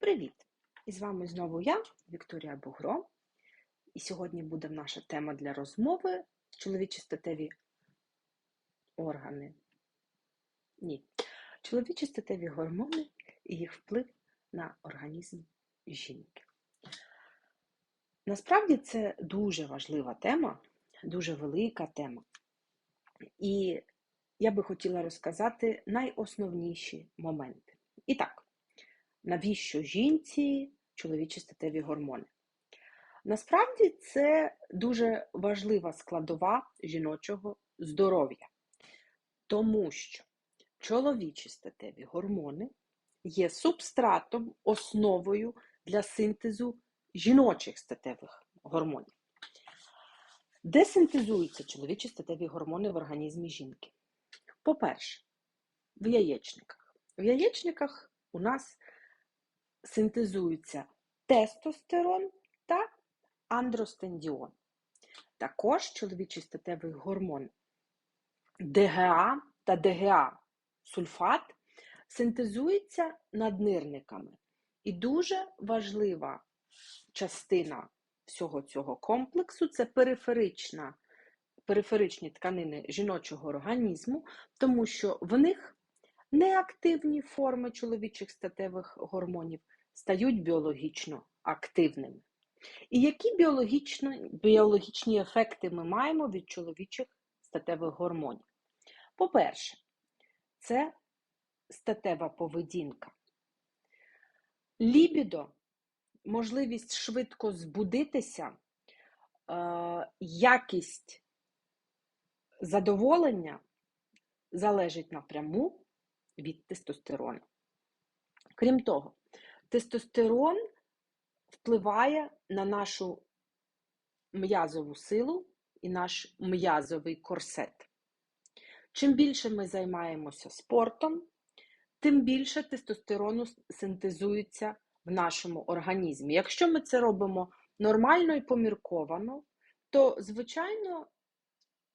Привіт! І з вами знову я, Вікторія Бугро. І сьогодні буде наша тема для розмови чоловічі статеві органи. Ні. Чоловічі статеві гормони і їх вплив на організм жінки. Насправді це дуже важлива тема, дуже велика тема. І я би хотіла розказати найосновніші моменти. І так, навіщо жінці чоловічі статеві гормони? Насправді це дуже важлива складова жіночого здоров'я, тому що чоловічі статеві гормони є субстратом, основою для синтезу жіночих статевих гормонів. Де синтезуються чоловічі статеві гормони в організмі жінки? По-перше, в яєчниках. В яєчниках у нас синтезуються тестостерон та андростендіон. Також чоловічий статевий гормон ДГА та ДГА сульфат синтезується наднирниками. І дуже важлива частина всього цього комплексу це периферична, периферичні тканини жіночого організму, тому що в них неактивні форми чоловічих статевих гормонів стають біологічно активними. І які біологічно, біологічні ефекти ми маємо від чоловічих статевих гормонів? По-перше, це статева поведінка. Лібідо, можливість швидко збудитися, якість задоволення залежить напряму від тестостерону. Крім того, тестостерон впливає на нашу м'язову силу і наш м'язовий корсет. Чим більше ми займаємося спортом, тим більше тестостерону синтезується в нашому організмі. Якщо ми це робимо нормально і помірковано, то, звичайно,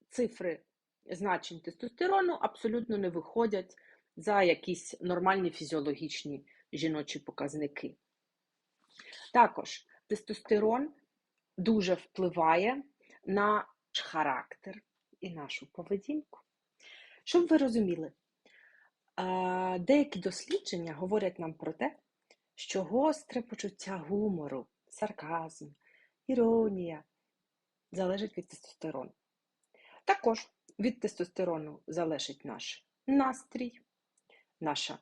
цифри значень тестостерону абсолютно не виходять за якісь нормальні фізіологічні жіночі показники. Також тестостерон дуже впливає на наш характер і нашу поведінку. Щоб ви розуміли, деякі дослідження говорять нам про те, що гостре почуття гумору, сарказм, іронія залежить від тестостерону. Також від тестостерону залежить наш настрій, наша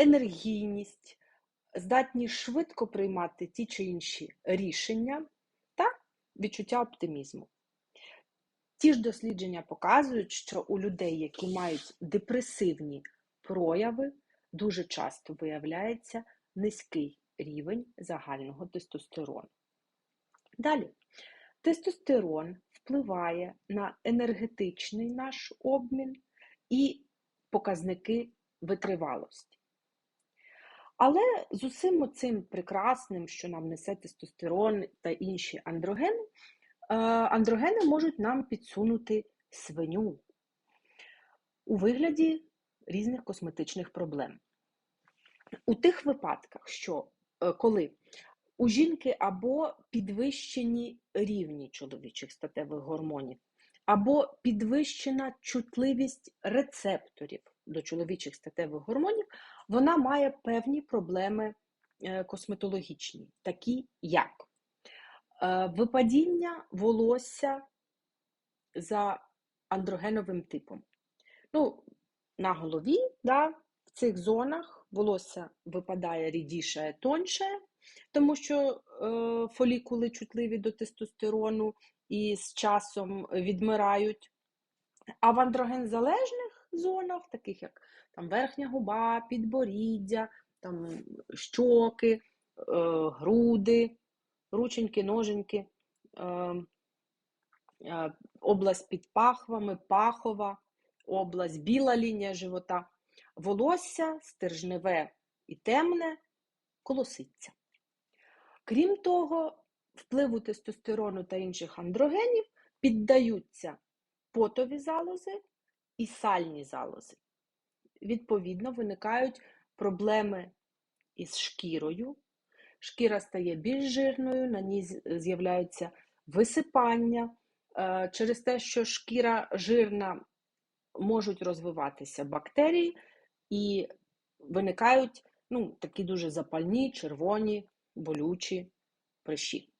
енергійність, здатність швидко приймати ті чи інші рішення та відчуття оптимізму. Ті ж дослідження показують, що у людей, які мають депресивні прояви, дуже часто виявляється низький рівень загального тестостерону. Далі, тестостерон впливає на енергетичний наш обмін і показники витривалості. Але з усім цим прекрасним, що нам несе тестостерон та інші андрогени, андрогени можуть нам підсунути свиню у вигляді різних косметичних проблем. У тих випадках, що е, коли у жінки або підвищені рівні чоловічих статевих гормонів, або підвищена чутливість рецепторів до чоловічих статевих гормонів, вона має певні проблеми е, косметологічні, такі як е, випадіння волосся за андрогеновим типом. Ну, На голові, да, в цих зонах волосся випадає рідіше, тоньше, тому що е, фолікули чутливі до тестостерону і з часом відмирають. А в андрогензалежних зонах, таких як там верхня губа, підборіддя, там щоки, е, груди, рученьки, ноженьки, е, е, область під пахвами, пахова, область, біла лінія живота, волосся, стержневе і темне, колоситься. Крім того, впливу тестостерону та інших андрогенів піддаються потові залози і сальні залози. Відповідно, виникають проблеми із шкірою, шкіра стає більш жирною, на ній з'являються висипання. Е, Через те, що шкіра жирна, можуть розвиватися бактерії і виникають ну, такі дуже запальні, червоні, болючі прищі.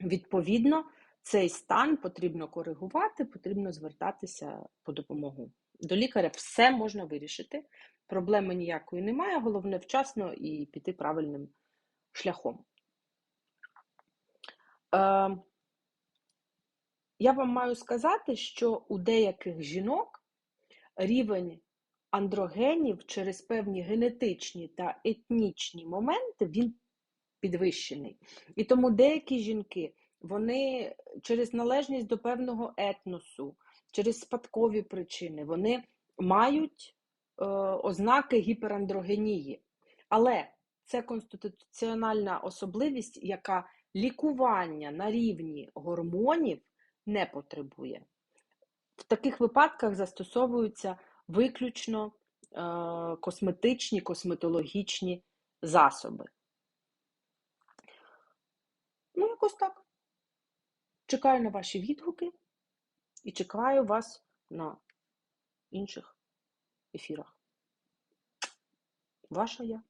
Відповідно, цей стан потрібно коригувати, потрібно звертатися по допомогу. До лікаря все можна вирішити, проблеми ніякої немає, головне вчасно і піти правильним шляхом. Е, я вам маю сказати, що у деяких жінок рівень андрогенів через певні генетичні та етнічні моменти він підвищений. І тому деякі жінки, вони через належність до певного етносу, через спадкові причини, вони мають е, ознаки гіперандрогенії. Але це конституціональна особливість, яка лікування на рівні гормонів не потребує. В таких випадках застосовуються виключно е, косметичні, косметологічні засоби. Ну, якось так. Чекаю на ваші відгуки і чекаю вас на інших ефірах. Ваша я.